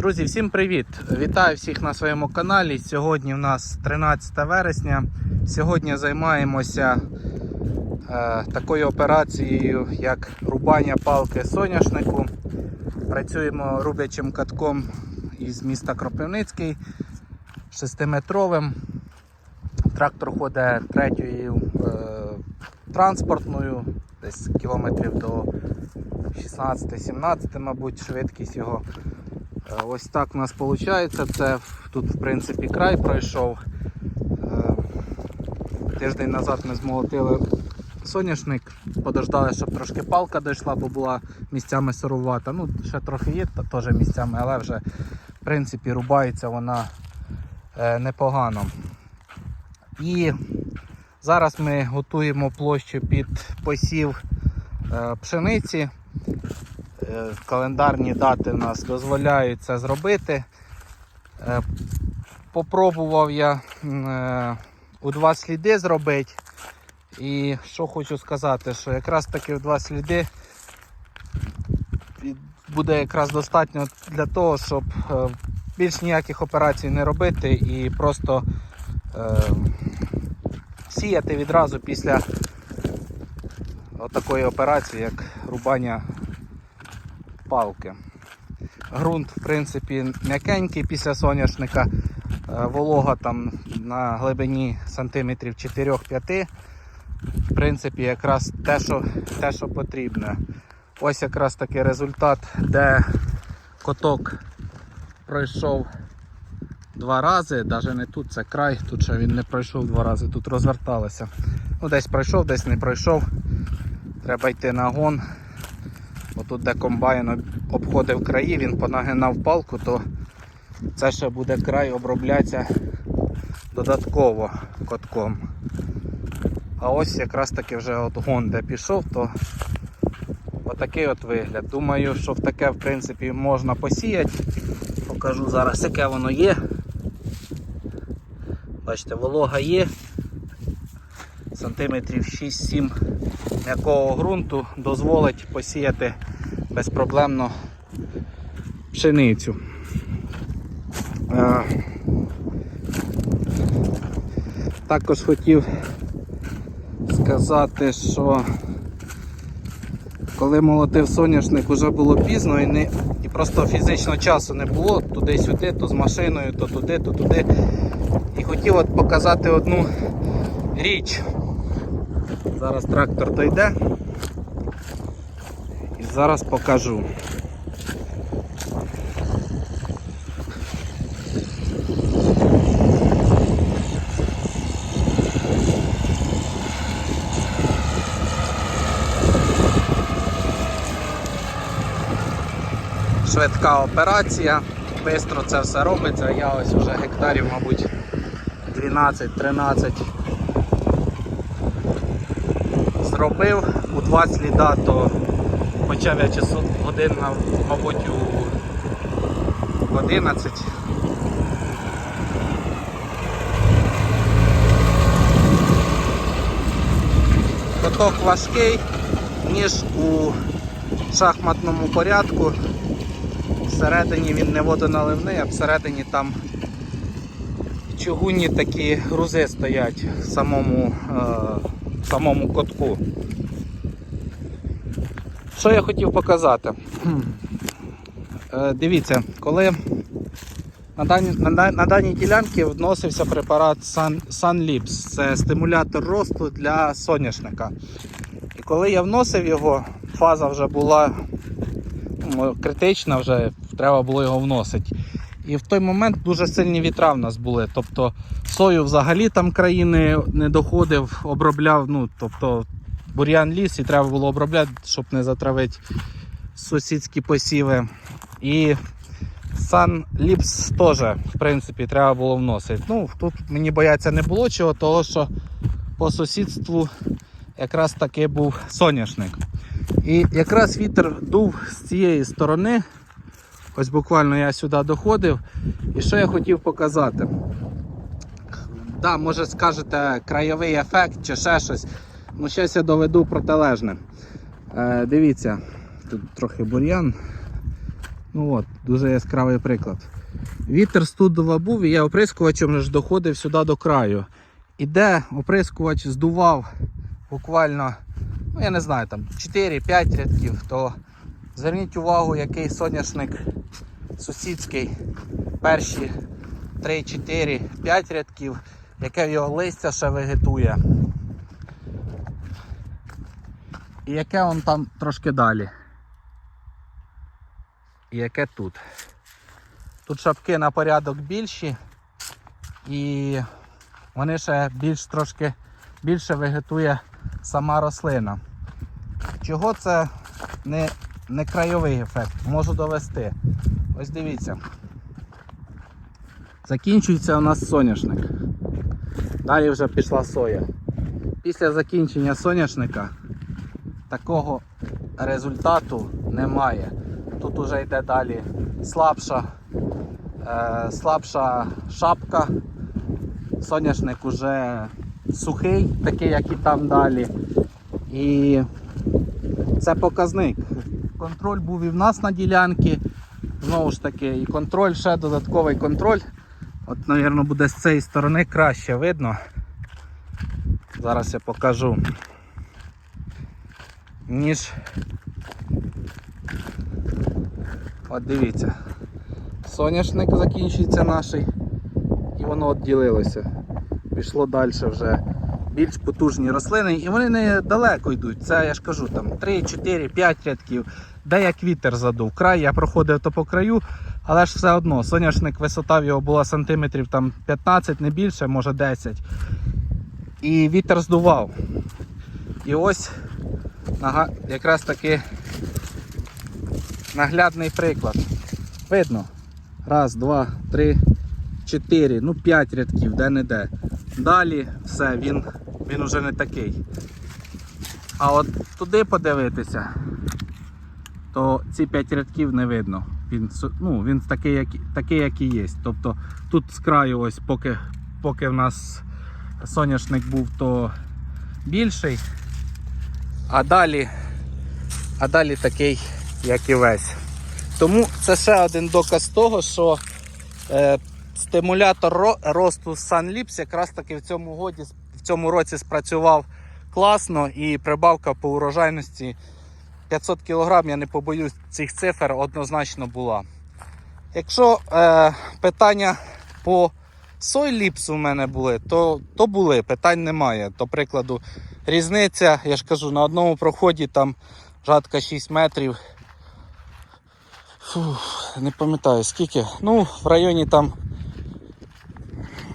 Друзі, всім привіт! Вітаю всіх на своєму каналі. Сьогодні в нас 13 вересня. Сьогодні займаємося е, такою операцією, як рубання палки соняшнику. Працюємо рублячим катком із міста Кропивницький 6-метровим. Трактор ходить третьою е, транспортною, десь кілометрів до 16-17, мабуть, швидкість його. Е, Ось так у нас виходить. Це тут в принципі край пройшов. Е, Тиждень назад ми змолотили соняшник, подождали, щоб трошки палка дійшла, бо була місцями сирувата. Ну, ще трохи є теж місцями, але вже в принципі рубається вона е, непогано. І зараз ми готуємо площу під посів пшениці. Е, Календарні дати нас дозволяють це зробити. Е, Попробував я е, у два сліди зробити. І що хочу сказати, що якраз таки в два сліди буде якраз достатньо для того, щоб більш ніяких операцій не робити і просто сіяти відразу після такої операції, як рубання палки. Грунт, в принципі, м'якенький після соняшника, Е, волога там на глибині сантиметрів 4-5. В принципі, якраз те, що, те, що потрібно. Ось якраз такий результат, де коток пройшов два рази, навіть не тут, це край, тут ще він не пройшов два рази, тут розверталося. Ну, десь пройшов, десь не пройшов. Треба йти на гон. Бо тут, де комбайн обходив краї, він понагинав палку, то це ще буде край оброблятися додатково котком. А ось якраз таки вже от гон, де пішов, то отакий от вигляд. Думаю, що в таке в принципі можна посіяти. Покажу зараз, яке воно є. Бачите, волога є. Сантиметрів 6-7 м'якого ґрунту дозволить посіяти безпроблемно пшеницю. Е, Також хотів сказати, що коли молотив соняшник, вже було пізно і, не, і просто фізично часу не було туди-сюди, то з машиною, то туди, то туди. І хотів от показати одну річ. Зараз трактор дойде зараз покажу. Швидка операція, швидко це все робиться. Я ось вже гектарів, мабуть, 12-13 зробив у два сліда, то почав я часу годин, мабуть, у 11. Поток важкий, ніж у шахматному порядку. Всередині він не водоналивний, а всередині там чугунні такі грузи стоять в самому, е, в самому котку. Що я хотів показати? Е, дивіться, коли на даній, на, на даній ділянці вносився препарат Sun, Sunlips, це стимулятор росту для соняшника. І коли я вносив його, фаза вже була ну, критична, вже треба було його вносити. І в той момент дуже сильні вітра в нас були. Тобто сою взагалі там країни не доходив, обробляв, ну тобто бур'ян ліс і треба було обробляти, щоб не затравити сусідські посіви. І Сан Ліпс теж, в принципі, треба було вносити. Ну, тут мені бояться не було чого, того що по сусідству якраз таки був соняшник. І якраз вітер дув з цієї сторони. Ось буквально я сюди доходив. І що я хотів показати? Да, може скажете краєвий ефект чи ще щось. Ну, щось я доведу протилежне. Е, дивіться, тут трохи бур'ян. Ну от, дуже яскравий приклад. Вітер студова був, і я оприскувачем вже доходив сюди до краю. І де оприскувач здував буквально, ну я не знаю, там 4-5 рядків, то зверніть увагу, який соняшник сусідський. Перші 3, 4, 5 рядків, яке в його листя ще вегетує. І яке он там трошки далі. І яке тут. Тут шапки на порядок більші і вони ще більш трошки більше вегетує сама рослина. Чого це не, не краєвий ефект? Можу довести. Ось дивіться. Закінчується у нас соняшник. Далі вже пішла соя. Після закінчення соняшника такого результату немає. Тут вже йде далі слабша, е, слабша шапка. Соняшник уже сухий, такий, як і там далі. І це показник. Контроль був і в нас на ділянці. Знову ж таки, і контроль, ще додатковий контроль. От, мабуть, буде з цієї сторони краще видно. Зараз я покажу. Ніж. От дивіться. Соняшник закінчується наш. І воно відділилося. Пішло далі вже більш потужні рослини, і вони не далеко йдуть. Це я ж кажу, там 3, 4, 5 рядків, де як вітер задув. Край я проходив то по краю, але ж все одно, соняшник, висота в його була сантиметрів там 15, не більше, може 10. І вітер здував. І ось якраз таки наглядний приклад. Видно. Раз, два, три, чотири, ну п'ять рядків, де-не-де. Далі все, він, він уже не такий. А от туди подивитися, то ці 5 рядків не видно. Він, ну, він такий, як, такий, як і є. Тобто тут з краю, ось поки, поки в нас соняшник був, то більший. А далі, а далі такий, як і весь. Тому це ще один доказ того, що е, стимулятор росту Sunlips якраз таки в цьому годі, в цьому році спрацював класно і прибавка по урожайності 500 кг, я не побоюсь цих цифр, однозначно була. Якщо е, питання по сойліпсу в мене були, то, то були, питань немає. До прикладу, різниця, я ж кажу, на одному проході там жатка 6 метрів. Фух, не пам'ятаю скільки. Ну, в районі там,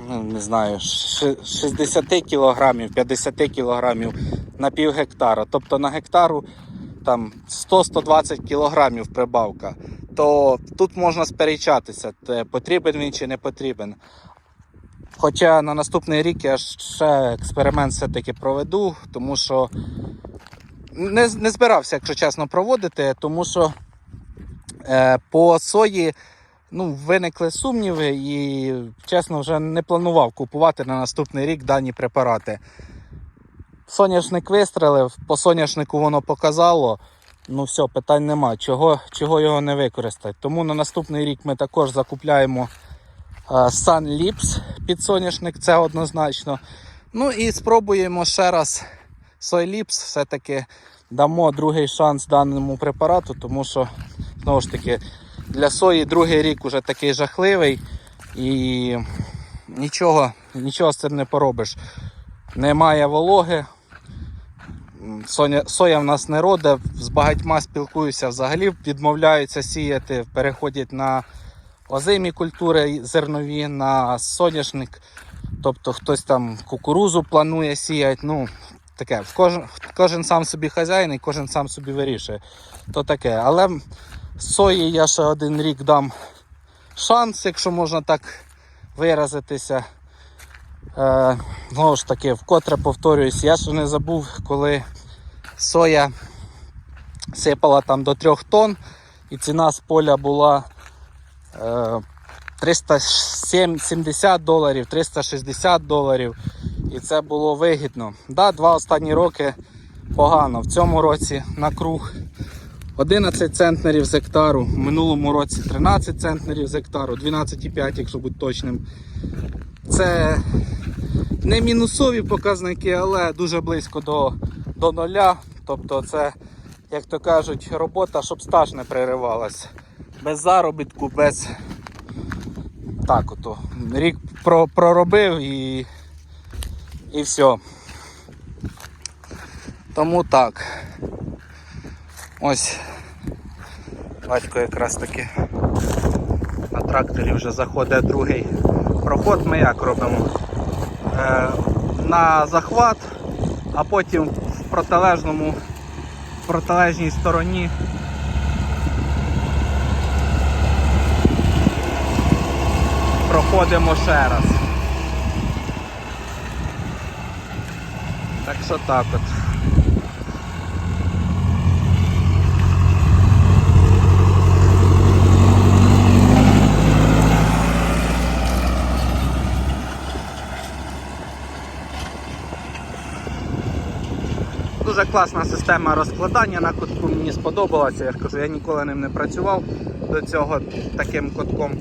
ну, не знаю, 60 кілограмів, 50 кілограмів на пів гектара. Тобто на гектару там 100-120 кілограмів прибавка. То тут можна сперечатися, потрібен він чи не потрібен. Хоча на наступний рік я ще експеримент все-таки проведу, тому що не, не збирався, якщо чесно, проводити, тому що Е, По сої ну, виникли сумніви і, чесно, вже не планував купувати на наступний рік дані препарати. Соняшник вистрелив, по соняшнику воно показало. Ну все, питань нема. Чого, чого його не використати. Тому на наступний рік ми також закупляємо Sunlips під соняшник, це однозначно. Ну і спробуємо ще раз Soylips, все-таки дамо другий шанс даному препарату, тому що знову ж таки для сої другий рік уже такий жахливий і нічого, нічого з цим не поробиш. Немає вологи. Соня, соя в нас не роде, з багатьма спілкуюся, взагалі відмовляються сіяти, переходять на озимі культури зернові, на соняшник. Тобто хтось там кукурузу планує сіяти. Ну, таке, кожен, кожен сам собі хазяїн і кожен сам собі вирішує. То таке. Але сої я ще один рік дам шанс, якщо можна так виразитися. Е, знову ж таки, вкотре повторююсь, я ж не забув, коли соя сипала там до 3 тонн і ціна з поля була 370 доларів, 360 доларів. І це було вигідно. Да, два останні роки погано. В цьому році на круг 11 центнерів з гектару, в минулому році 13 центнерів з гектару, 12,5, якщо бути точним. Це не мінусові показники, але дуже близько до, до нуля. Тобто це, як то кажуть, робота, щоб стаж не переривалась. Без заробітку, без так ото. Рік проробив і, і все. Тому так. Ось батько якраз таки на тракторі вже заходить другий проход. Ми як робимо? Е, на захват, а потім в протилежному, в протилежній стороні проходимо ще раз. Так що так от. Дуже класна система розкладання на кутку, мені сподобалася. Я ж кажу, я ніколи ним не працював до цього таким кутком.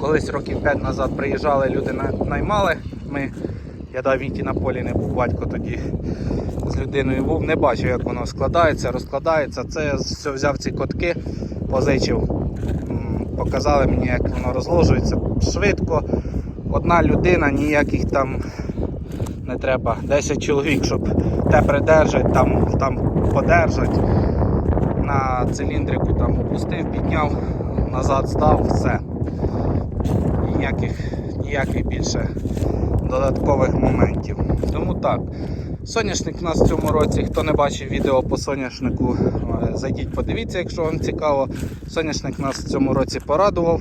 Колись років 5 назад приїжджали, люди наймали. Ми, я дав Віті на полі не був, батько тоді з людиною був, не бачив, як воно складається, розкладається. Це я все взяв ці котки, позичив, показали мені, як воно розложується швидко. Одна людина, ніяких там не треба 10 чоловік, щоб те придержать, там, там подержать. На циліндрику там опустив, підняв, назад став, все. Ніяких, ніяких більше додаткових моментів. Тому так. Соняшник у нас в цьому році, хто не бачив відео по соняшнику, е, зайдіть, подивіться, якщо вам цікаво. Соняшник нас в цьому році порадував.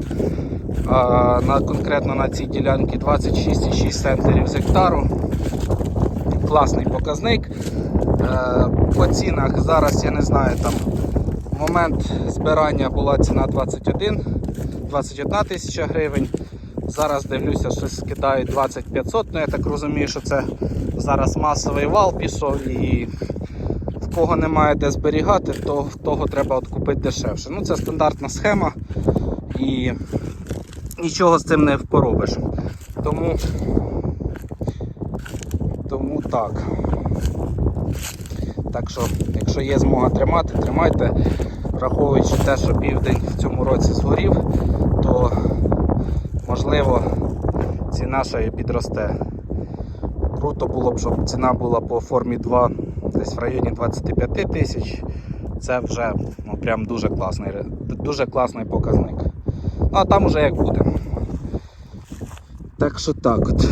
А, на, конкретно на цій ділянці 26,6 центнерів з гектару. Класний показник. Е, По цінах зараз я не знаю, там момент збирання була ціна 21, 21 тисяча гривень. Зараз дивлюся, щось кидають 2500, ну я так розумію, що це зараз масовий вал пішов і в кого немає де зберігати, то в того треба от купити дешевше. Ну це стандартна схема і нічого з цим не поробиш. Тому, тому так. Так що, якщо є змога тримати, тримайте. Враховуючи те, що південь в цьому році згорів, то можливо ціна ще і підросте. Круто було б, щоб ціна була по формі 2 десь в районі 25 тисяч. Це вже ну, прям дуже класний, дуже класний показник. Ну а там уже як буде. Так що так от.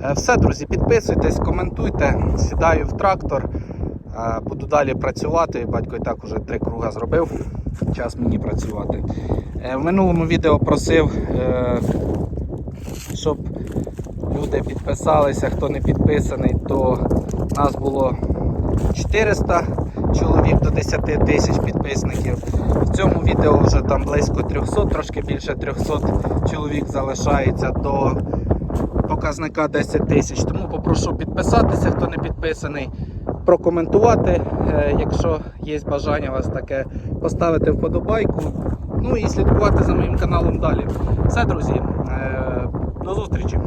Е, Все, друзі, підписуйтесь, коментуйте, сідаю в трактор, е, буду далі працювати. Батько і так уже три круга зробив. Час мені працювати. Е, В минулому відео просив, е, щоб люди підписалися. Хто не підписаний, то нас було 400 чоловік до 10 тисяч підписників. В цьому відео вже там близько 300, трошки більше 300 чоловік залишається до показника 10 тисяч. Тому попрошу підписатися, хто не підписаний, прокоментувати, е, якщо є бажання вас таке, поставити вподобайку. Ну і слідкувати за моїм каналом далі. Все, друзі, е, до зустрічі!